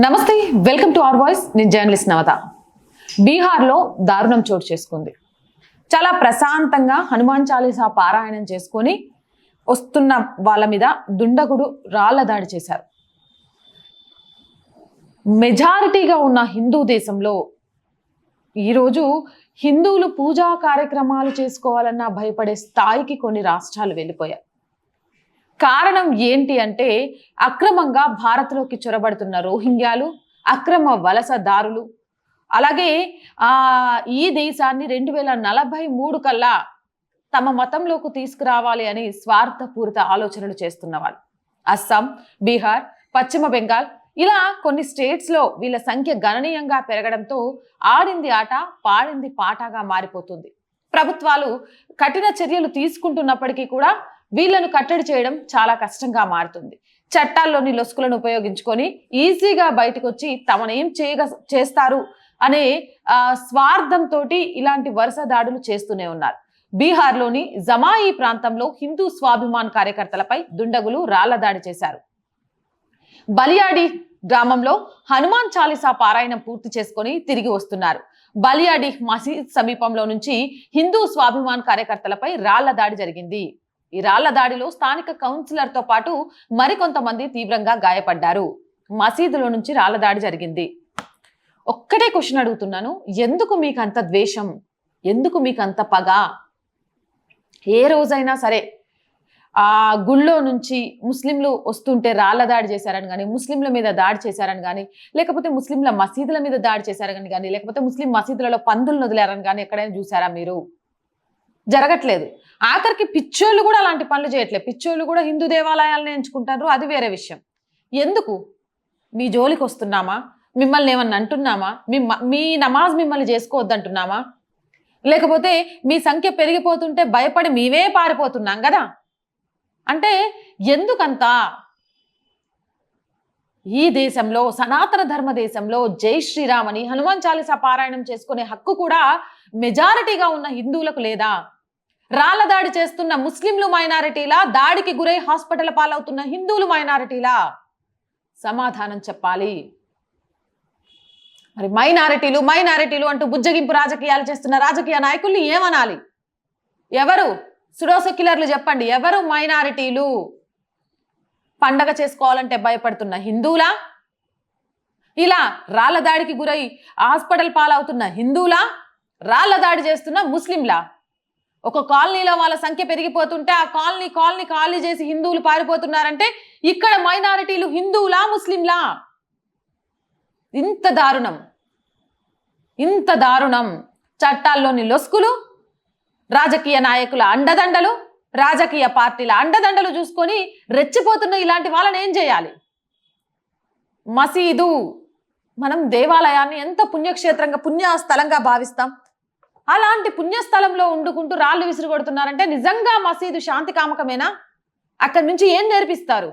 నమస్తే welcome to are voice. నేను journalist Navata. బీహార్లో దారుణం చోటు చేసుకుంది. చాలా ప్రశాంతంగా హనుమాన్ చాలీసా పారాయణం చేసుకొని వస్తున్న వాళ్ళ మీద దుండగుడు రాళ్ళ దాడి చేశారు. మెజారిటీగా ఉన్న హిందూ దేశంలో ఈరోజు హిందువులు పూజా కార్యక్రమాలు చేసుకోవాలన్నా భయపడే స్థాయికి కొన్ని రాష్ట్రాలు వెళ్ళిపోయాయి. కారణం ఏంటి అంటే అక్రమంగా భారత్లోకి చొరబడుతున్న రోహింగ్యాలు అక్రమ వలసదారులు అలాగే ఈ దేశాన్ని రెండు వేల నలభై మూడు కల్లా తమ మతంలోకి తీసుకురావాలి అని స్వార్థపూరిత ఆలోచనలు చేస్తున్న వాళ్ళు. అస్సాం బీహార్ పశ్చిమ బెంగాల్ ఇలా కొన్ని స్టేట్స్లో వీళ్ళ సంఖ్య గణనీయంగా పెరగడంతో ఆడింది ఆట పాడింది పాటగా మారిపోతుంది. ప్రభుత్వాలు కఠిన చర్యలు తీసుకుంటున్నప్పటికీ కూడా వీళ్ళను కట్టడి చేయడం చాలా కష్టంగా మారుతుంది. చట్టాల్లోని లొసుకులను ఉపయోగించుకొని ఈజీగా బయటకు వచ్చి తమనేం చేయగ చేస్తారు అనే స్వార్థంతో ఇలాంటి వరుస దాడులు చేస్తూనే ఉన్నారు. బీహార్లోని జమాయి ప్రాంతంలో హిందూ స్వాభిమాన్ కార్యకర్తలపై దుండగులు రాళ్ళ దాడి చేశారు. బలియాడి గ్రామంలో హనుమాన్ చాలీసా పారాయణం పూర్తి చేసుకొని తిరిగి వస్తున్నారు. బలియాడి మసీద్ సమీపంలో నుంచి హిందూ స్వాభిమాన్ కార్యకర్తలపై రాళ్ళ దాడి జరిగింది. ఈ రాళ్ళ దాడిలో స్థానిక కౌన్సిలర్తో పాటు మరికొంతమంది తీవ్రంగా గాయపడ్డారు. మసీదులో నుంచి రాళ్ళ దాడి జరిగింది. ఒక్కటే క్వశ్చన్ అడుగుతున్నాను. ఎందుకు మీకు అంత ద్వేషం? ఎందుకు మీకు అంత పగ? ఏ రోజైనా సరే ఆ గుళ్ళో నుంచి ముస్లింలు వస్తుంటే రాళ్ళ దాడి చేశారని కానీ ముస్లింల మీద దాడి చేశారని కానీ లేకపోతే ముస్లింల మసీదుల మీద దాడి చేశారని కానీ లేకపోతే ముస్లిం మసీదులలో పందులు వదిలారని కానీ ఎక్కడైనా చూసారా మీరు? జరగట్లేదు. ఆఖరికి పిచ్చోళ్ళు కూడా అలాంటి పనులు చేయట్లేదు. పిచ్చోళ్ళు కూడా హిందూ దేవాలయాలను ఎంచుకుంటారు. అది వేరే విషయం. ఎందుకు? మీ జోలికి వస్తున్నామా? మిమ్మల్ని ఏమన్నా అంటున్నామా? మీ మీ నమాజ్ మిమ్మల్ని చేసుకోవద్దంటున్నామా? లేకపోతే మీ సంఖ్య పెరిగిపోతుంటే భయపడి మేమే పారిపోతున్నాం కదా? అంటే ఎందుకంత? ఈ దేశంలో సనాతన ధర్మ దేశంలో జై శ్రీరామ్ అని హనుమాన్ చాలీసా పారాయణం చేసుకునే హక్కు కూడా మెజారిటీగా ఉన్న హిందువులకు లేదా? రాళ్ళ దాడి చేస్తున్న ముస్లింలు మైనారిటీలా దాడికి గురై హాస్పిటల్ పాలవుతున్న హిందువులు మైనారిటీలా? సమాధానం చెప్పాలి. మరి మైనారిటీలు మైనారిటీలు అంటూ బుజ్జగింపు రాజకీయాలు చేస్తున్న రాజకీయ నాయకుల్ని ఏమనాలి? ఎవరు? సుడోసెక్యులర్లు చెప్పండి. ఎవరు మైనారిటీలు? పండగ చేసుకోవాలంటే భయపడుతున్న హిందువులా? ఇలా రాళ్ళ దాడికి గురై హాస్పిటల్ పాలవుతున్న హిందువులా? రాళ్ళ దాడి చేస్తున్న ముస్లింలా? ఒక కాలనీలో వాళ్ళ సంఖ్య పెరిగిపోతుంటే ఆ కాలనీ కాలనీ ఖాళీ చేసి హిందువులు పారిపోతున్నారంటే ఇక్కడ మైనారిటీలు హిందువులా ముస్లింలా? ఇంత దారుణం. ఇంత దారుణం. చట్టాల్లోని లొసుకులు రాజకీయ నాయకుల అండదండలు రాజకీయ పార్టీల అండదండలు చూసుకొని రెచ్చిపోతున్న ఇలాంటి వాళ్ళని ఏం చేయాలి? మసీదు. మనం దేవాలయాన్ని ఎంత పుణ్యక్షేత్రంగా పుణ్య స్థలంగా భావిస్తాం? అలాంటి పుణ్యస్థలంలో ఉండుకుంటూ రాళ్ళు విసిరి కొడుతున్నారంటే నిజంగా మసీదు శాంతి కామకమేనా? అక్కడి నుంచి ఏం నేర్పిస్తారు?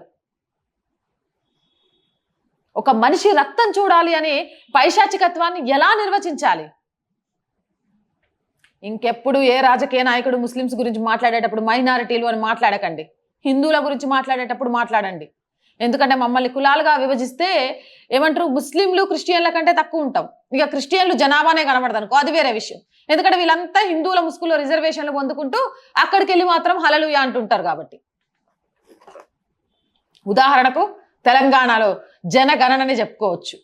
ఒక మనిషి రక్తం చూడాలి అనే పైశాచికత్వాన్ని ఎలా నిర్వచించాలి? ఇంకెప్పుడు ఏ రాజకీయ నాయకుడు ముస్లిమ్స్ గురించి మాట్లాడేటప్పుడు మైనారిటీలు అని మాట్లాడకండి. హిందువుల గురించి మాట్లాడేటప్పుడు మాట్లాడండి. ఎందుకంటే మమ్మల్ని కులాలుగా విభజిస్తే ఏమంటారు? ముస్లింలు క్రిస్టియన్ల కంటే తక్కువ ఉంటాం. ఇక క్రిస్టియన్లు జనాభానే కనబడదు అనుకో అది వేరే విషయం. ఎందుకంటే వీళ్ళంతా హిందువుల ముసుగులో రిజర్వేషన్లు పొందుకుంటూ అక్కడికి వెళ్ళి మాత్రం హలలుయా అంటుంటారు కాబట్టి. ఉదాహరణకు తెలంగాణలో జనగణనని చెప్పుకోవచ్చు.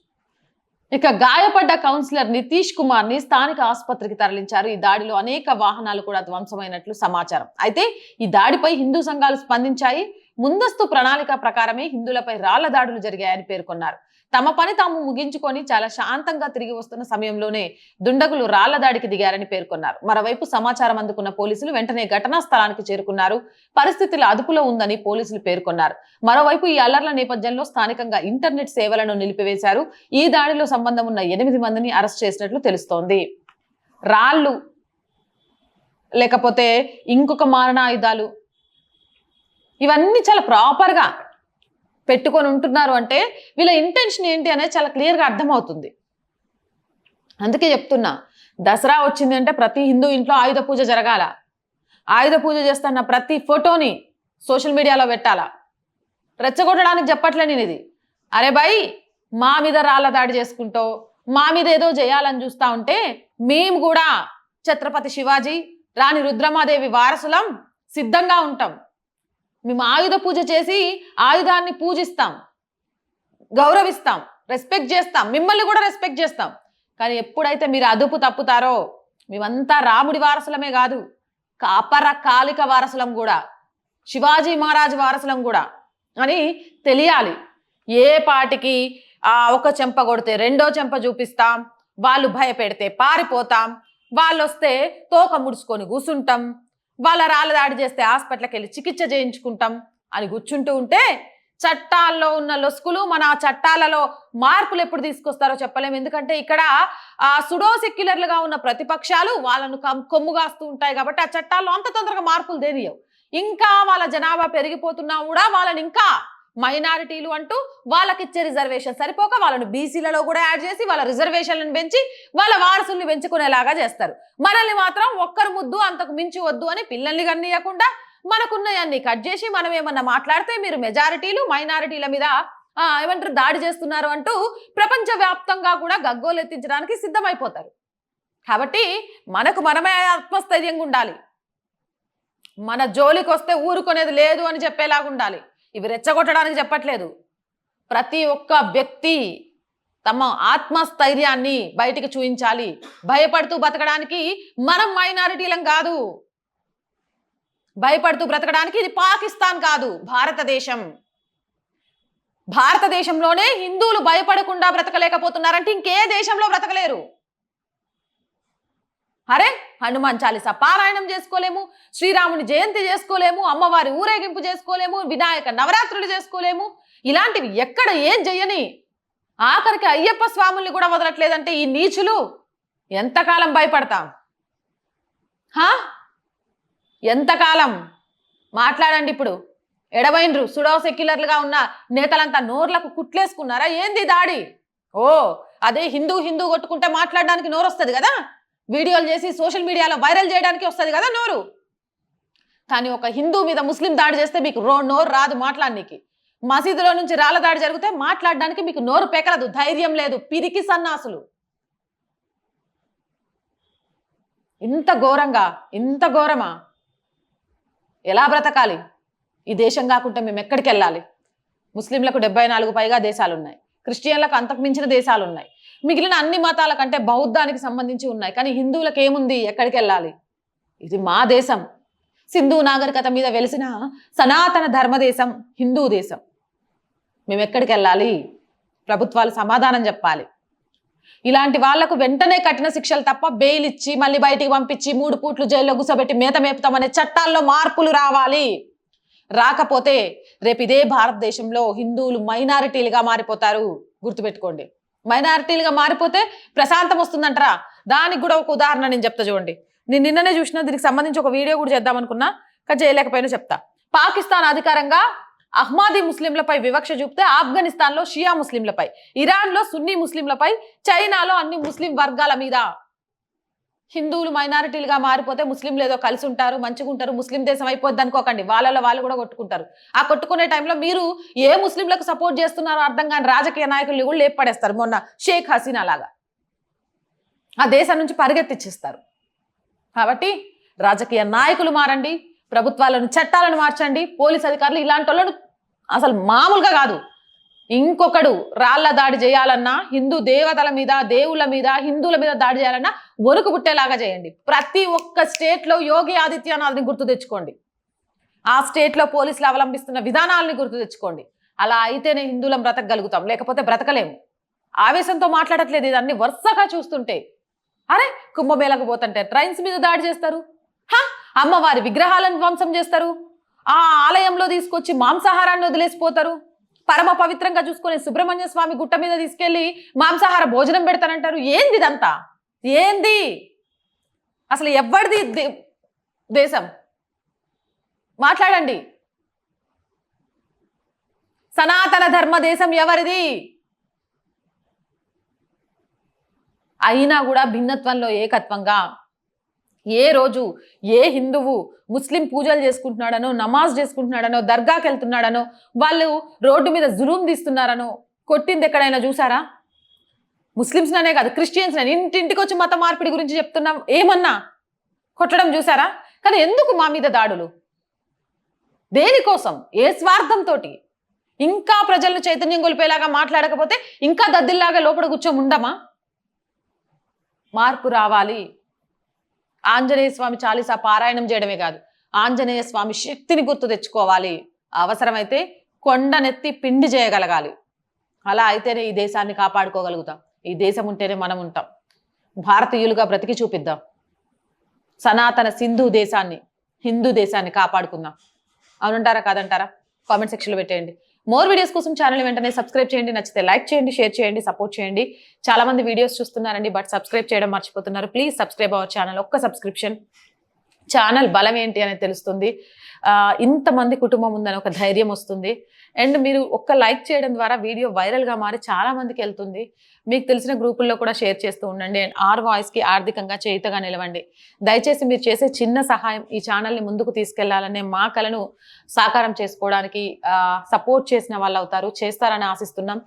ఇక గాయపడ్డ కౌన్సిలర్ నితీష్ కుమార్ని స్థానిక ఆసుపత్రికి తరలించారు. ఈ దాడిలో అనేక వాహనాలు కూడా ధ్వంసమైనట్లు సమాచారం. అయితే ఈ దాడిపై హిందూ సంఘాలు స్పందించాయి. ముందస్తు ప్రణాళిక ప్రకారమే హిందువులపై రాళ్ళ దాడులు జరిగాయని పేర్కొన్నారు. తమ పని తాము ముగించుకొని చాలా శాంతంగా తిరిగి వస్తున్న సమయంలోనే దుండగులు రాళ్ళ దాడికి దిగారని పేర్కొన్నారు. మరోవైపు సమాచారం అందుకున్న పోలీసులు వెంటనే ఘటనా స్థలానికి చేరుకున్నారు. పరిస్థితులు అదుపులో ఉందని పోలీసులు పేర్కొన్నారు. మరోవైపు ఈ అల్లర్ల నేపథ్యంలో స్థానికంగా ఇంటర్నెట్ సేవలను నిలిపివేశారు. ఈ దాడిలో సంబంధం ఉన్న ఎనిమిది మందిని అరెస్ట్ చేసినట్లు తెలుస్తోంది. రాళ్ళు లేకపోతే ఇంకొక మారణాయుధాలు ఇవన్నీ చాలా ప్రాపర్గా పెట్టుకొని ఉంటున్నారు అంటే వీళ్ళ ఇంటెన్షన్ ఏంటి అనేది చాలా క్లియర్గా అర్థమవుతుంది. అందుకే చెప్తున్నా దసరా వచ్చింది అంటే ప్రతి హిందూ ఇంట్లో ఆయుధ పూజ జరగాల. ఆయుధ పూజ చేస్తున్న ప్రతి ఫోటోని సోషల్ మీడియాలో పెట్టాలా. రెచ్చగొట్టడానికి చెప్పట్లే నేను ఇది. అరే బాయ్ మా మీద రాళ్ళ దాడి చేసుకుంటూ మా మీద ఏదో చేయాలని చూస్తా ఉంటే మేము కూడా ఛత్రపతి శివాజీ రాణి రుద్రమాదేవి వారసులం సిద్ధంగా ఉంటాం. మేము ఆయుధ పూజ చేసి ఆయుధాన్ని పూజిస్తాం గౌరవిస్తాం రెస్పెక్ట్ చేస్తాం మిమ్మల్ని కూడా రెస్పెక్ట్ చేస్తాం. కానీ ఎప్పుడైతే మీరు అదుపు తప్పుతారో మేమంతా రాముడి వారసులమే కాదు కాపర కాలిక వారసులం కూడా శివాజీ మహారాజ్ వారసులం కూడా అని తెలియాలి. ఏ పాటికి ఆ ఒక చెంప కొడితే రెండో చెంప చూపిస్తాం వాళ్ళు భయపెడితే పారిపోతాం వాళ్ళు వస్తే తోక ముడుచుకొని కూసుంటాం వాళ్ళ రాళ్ళ దాడి చేస్తే హాస్పిటల్కి వెళ్ళి చికిత్స చేయించుకుంటాం అని కూర్చుంటూ ఉంటే చట్టాల్లో ఉన్న లొసుకులు మన చట్టాలలో మార్పులు ఎప్పుడు తీసుకొస్తారో చెప్పలేము ఎందుకంటే ఇక్కడ ఆ సుడో సెక్యులర్లుగా ఉన్న ప్రతిపక్షాలు వాళ్ళను కొమ్ముగాస్తూ ఉంటాయి కాబట్టి ఆ చట్టాల్లో అంత తొందరగా మార్పులు తెలియవు. ఇంకా వాళ్ళ జనాభా పెరిగిపోతున్నా కూడా వాళ్ళని ఇంకా మైనారిటీలు అంటూ వాళ్ళకి ఇచ్చే రిజర్వేషన్ సరిపోక వాళ్ళను బీసీలలో కూడా యాడ్ చేసి వాళ్ళ రిజర్వేషన్లను పెంచి వాళ్ళ వారసుల్ని పెంచుకునేలాగా చేస్తారు. మనల్ని మాత్రం ఒక్కరు ముద్దు అంతకు మించి వద్దు అని పిల్లల్ని కన్నీయకుండా మనకున్నయన్ని కట్ చేసి మనం ఏమన్నా మాట్లాడితే మీరు మెజారిటీలు మైనారిటీల మీద ఏమంటారు దాడి చేస్తున్నారు అంటూ ప్రపంచవ్యాప్తంగా కూడా గగ్గోలు ఎత్తించడానికి సిద్ధమైపోతారు. కాబట్టి మనకు మనమే ఆత్మస్థైర్యంగా ఉండాలి. మన జోలికి వస్తే ఊరుకునేది లేదు అని చెప్పేలాగా ఉండాలి ఇవి రెచ్చగొట్టడానికి చెప్పట్లేదు. ప్రతి ఒక్క వ్యక్తి తమ ఆత్మస్థైర్యాన్ని బయటికి చూపించాలి భయపడుతూ బతకడానికి మనం మైనారిటీలం కాదు. భయపడుతూ బ్రతకడానికి ఇది పాకిస్తాన్ కాదు భారతదేశం. భారతదేశంలోనే హిందువులు భయపడకుండా బ్రతకలేకపోతున్నారంటే ఇంకే దేశంలో బ్రతకలేరు. అరే హనుమాన్ చాలీస పారాయణం చేసుకోలేము శ్రీరాముని జయంతి చేసుకోలేము అమ్మవారి ఊరేగింపు చేసుకోలేము వినాయక నవరాత్రులు చేసుకోలేము. ఇలాంటివి ఎక్కడ ఏం చెయ్యని ఆఖరికి అయ్యప్ప స్వాముల్ని కూడా వదలట్లేదంటే ఈ నీచులు ఎంతకాలం భయపడతాం? హా? ఎంతకాలం? మాట్లాడండి ఇప్పుడు. ఎడవైనరు సుడో సెక్యులర్లుగా ఉన్న నేతలంతా నోర్లకు కుట్లేసుకున్నారా? ఏంది దాడి? ఓ అదే హిందూ హిందూ కొట్టుకుంటే మాట్లాడడానికి నోరు వస్తుంది కదా వీడియోలు చేసి సోషల్ మీడియాలో వైరల్ చేయడానికి వస్తుంది కదా నోరు. కానీ ఒక హిందూ మీద ముస్లిం దాడి చేస్తే మీకు రో నోరు రాదు మాట్లాడడానికి మసీదులో నుంచి రాళ్ళ దాడి జరిగితే మాట్లాడడానికి మీకు నోరు పెకలదు ధైర్యం లేదు పిరికి సన్నాసులు. ఇంత ఘోరంగా ఇంత ఘోరమా? ఎలా బ్రతకాలి? ఈ దేశం కాకుండా మేము ఎక్కడికి వెళ్ళాలి ముస్లింలకు డెబ్బై నాలుగు పైగా దేశాలు ఉన్నాయి క్రిస్టియన్లకు అంతకు మించిన దేశాలు ఉన్నాయి మిగిలిన అన్ని మతాల కంటే బౌద్ధానికి సంబంధించి ఉన్నాయి. కానీ హిందువులకు ఏముంది? ఎక్కడికి వెళ్ళాలి? ఇది మా దేశం. సింధు నాగరికత మీద వెలిసిన సనాతన ధర్మదేశం హిందూ దేశం. మేము ఎక్కడికి వెళ్ళాలి? ప్రభుత్వాలు సమాధానం చెప్పాలి. ఇలాంటి వాళ్ళకు వెంటనే కఠిన శిక్షలు తప్ప బెయిల్ ఇచ్చి మళ్ళీ బయటికి పంపించి మూడు పూట్లు జైల్లో గుసబెట్టి మేత మేపుతామనే చట్టాల్లో మార్పులు రావాలి. రాకపోతే రేపు ఇదే భారతదేశంలో హిందువులు మైనారిటీలుగా మారిపోతారు. గుర్తుపెట్టుకోండి. మైనారిటీలుగా మారిపోతే ప్రశాంతం వస్తుందంటారా? దానికి కూడా ఒక ఉదాహరణ నేను చెప్తా చూడండి. నేను నిన్ననే చూసిన దీనికి సంబంధించి ఒక వీడియో కూడా చేద్దాం అనుకున్నా కానీ చేయలేకపోయినా చెప్తా. పాకిస్తాన్ అధికారంగా అహ్మాదీ ముస్లింలపై వివక్ష చూపితే ఆఫ్ఘనిస్తాన్లో షియా ముస్లింలపై ఇరాన్లో సున్నీ ముస్లింలపై చైనాలో అన్ని ముస్లిం వర్గాల మీద. హిందువులు మైనారిటీలుగా మారిపోతే ముస్లింలు ఏదో కలిసి ఉంటారు మంచిగా ఉంటారు ముస్లిం దేశం అయిపోద్ది అనుకోకండి. వాళ్ళలో వాళ్ళు కూడా కొట్టుకుంటారు. ఆ కొట్టుకునే టైంలో మీరు ఏ ముస్లింలకు సపోర్ట్ చేస్తున్నారో అర్థం కాని రాజకీయ నాయకులు కూడా లేపడేస్తారు మొన్న షేక్ హసీనా లాగా. ఆ దేశం నుంచి పరిగెత్తిచ్చేస్తారు. కాబట్టి రాజకీయ నాయకులు మారండి ప్రభుత్వాలను చట్టాలను మార్చండి పోలీస్ అధికారులు ఇలాంటి వాళ్ళను అసలు మామూలుగా కాదు. ఇంకొకడు రాళ్ళ దాడి చేయాలన్నా హిందూ దేవతల మీద దేవుళ్ళ మీద హిందువుల మీద దాడి చేయాలన్నా వణుకు పుట్టేలాగా చేయండి. ప్రతి ఒక్క స్టేట్లో యోగి ఆదిత్యనాథ్ని గుర్తు తెచ్చుకోండి. ఆ స్టేట్లో పోలీసులు అవలంబిస్తున్న విధానాలని గుర్తు తెచ్చుకోండి. అలా అయితేనే హిందువులం బ్రతకగలుగుతాం లేకపోతే బ్రతకలేము. ఆవేశంతో మాట్లాడట్లేదు ఇదన్నీ వరుసగా చూస్తుంటే. అరే కుంభమేళకు పోతుంటే ట్రైన్స్ మీద దాడి చేస్తారు? హా అమ్మవారి విగ్రహాలను ధ్వంసం చేస్తారు? ఆ ఆలయంలో తీసుకొచ్చి మాంసాహారాన్ని వదిలేసిపోతారు? పరమ పవిత్రంగా చూసుకునే సుబ్రహ్మణ్య స్వామి గుట్ట మీద తీసుకెళ్ళి మాంసాహార భోజనం పెడతానంటారు. ఏంది ఇదంతా? ఏంది? అసలు ఎవరిది దే- దేశం? మాట్లాడండి. సనాతన ధర్మ దేశం ఎవరిది? అయినా కూడా భిన్నత్వంలో ఏకత్వంగా ఏ రోజు ఏ హిందువు ముస్లిం పూజలు చేసుకుంటున్నాడనో నమాజ్ చేసుకుంటున్నాడనో దర్గాకి వెళ్తున్నాడనో వాళ్ళు రోడ్డు మీద జులూం తీస్తున్నారనో కొట్టింది ఎక్కడైనా చూసారా? ముస్లిమ్స్లోనే కాదు క్రిస్టియన్స్ ఇంటింటికి వచ్చి మత మార్పిడి గురించి చెప్తున్నాం. ఏమన్నా? కొట్టడం చూసారా? కానీ ఎందుకు మా మీద దాడులు? దేనికోసం? ఏ స్వార్థంతో ఇంకా ప్రజలను చైతన్యం గొలిపేలాగా మాట్లాడకపోతే ఇంకా దద్దిల్లాగా లోపల కూర్చొని ఉండమా? మార్పు రావాలి. ఆంజనేయ స్వామి చాలీసా పారాయణం చేయడమే కాదు ఆంజనేయ స్వామి శక్తిని గుర్తు తెచ్చుకోవాలి. అవసరమైతే కొండనెత్తి పిండి చేయగలగాలి. అలా అయితేనే ఈ దేశాన్ని కాపాడుకోగలుగుతాం. ఈ దేశం ఉంటేనే మనం ఉంటాం. భారతీయులుగా బ్రతికి చూపిద్దాం. సనాతన సింధు దేశాన్ని హిందూ దేశాన్ని కాపాడుకుందాం. అవునంటారా కాదంటారా? కామెంట్ సెక్షన్లో పెట్టేయండి. మోర్ వీడియోస్ కోసం ఛానల్ వెంటనే సబ్స్క్రైబ్ చేయండి. నచ్చితే లైక్ చేయండి షేర్ చేయండి సపోర్ట్ చేయండి. చాలా మంది వీడియోస్ చూస్తున్నారండి బట్ సబ్స్క్రైబ్ చేయడం మర్చిపోతున్నారు. ప్లీజ్ సబ్స్క్రైబ్ అవర్ ఛానల్ ఒక్క సబ్స్క్రిప్షన్ ఛానల్ బలం ఏంటి అనేది తెలుస్తుంది. ఇంతమంది కుటుంబం ఉందని ఒక ధైర్యం వస్తుంది. అండ్ మీరు ఒక్క లైక్ చేయడం ద్వారా వీడియో వైరల్గా మారి చాలా మందికి వెళ్తుంది. మీకు తెలిసిన గ్రూపుల్లో కూడా షేర్ చేస్తూ ఉండండి. అండ్ ఆర్ వాయిస్కి ఆర్థికంగా చేయితగా నిలవండి. దయచేసి మీరు చేసే చిన్న సహాయం ఈ ఛానల్ని ముందుకు తీసుకెళ్ళాలనే మా కళను సాకారం చేసుకోవడానికి సపోర్ట్ చేసిన వాళ్ళు అవుతారు. చేస్తారని ఆశిస్తున్నాం.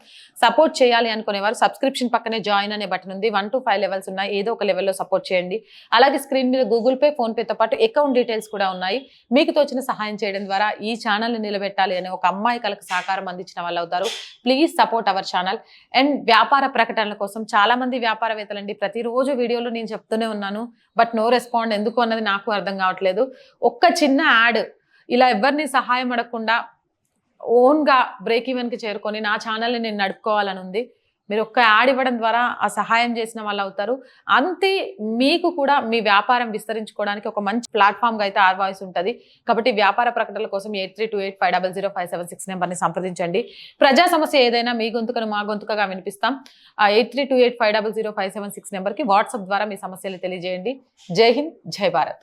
సపోర్ట్ చేయాలి అనుకునే వారు సబ్స్క్రిప్షన్ పక్కనే జాయిన్ అనే బటన్ ఉంది. వన్ టు ఫైవ్ లెవెల్స్ ఉన్నాయి. ఏదో ఒక లెవెల్లో సపోర్ట్ చేయండి. అలాగే స్క్రీన్ మీద గూగుల్ పే ఫోన్పేతో పాటు అకౌంట్ డీటెయిల్స్ కూడా ఉన్నాయి. మీకు తోచిన సహాయం చేయడం ద్వారా ఈ ఛానల్ని నిలబెట్టాలి అనే ఒక అమ్మాయి కలకు సహకారం అందించిన వాళ్ళు అవుతారు. Please support our channel and వ్యాపార ప్రకటనల కోసం చాలా మంది వ్యాపారవేత్తలండి ప్రతిరోజు వీడియోలో నేను చెప్తూనే ఉన్నాను. బట్ నో రెస్పాండ్ ఎందుకు అన్నది నాకు అర్థం కావట్లేదు. ఒక్క చిన్న యాడ్ ఇలా ఎవరిని సహాయం అడగకుండా ఓన్గా బ్రేక్ ఈవెన్కి చేరుకొని నా ఛానల్ని నేను నడుపుకోవాలని ఉంది. మీరు ఒక్క యాడ్ ఇవ్వడం ద్వారా ఆ సహాయం చేసిన వాళ్ళు అవుతారు. అంతే మీకు కూడా మీ వ్యాపారం విస్తరించుకోవడానికి ఒక మంచి ప్లాట్ఫామ్గా అయితే ఆర్ వాయిస్ ఉంటుంది. కాబట్టి వ్యాపార ప్రకటనల కోసం eight three two eight five double zero five seven six నెంబర్ని సంప్రదించండి. ప్రజా సమస్య ఏదైనా మీ గొంతుకను మా గొంతుకగా వినిపిస్తాం. ఆ eight three two eight five double zero five seven six నెంబర్కి వాట్సాప్ ద్వారా మీ సమస్యలు తెలియజేయండి. జై హింద్ జై భారత్.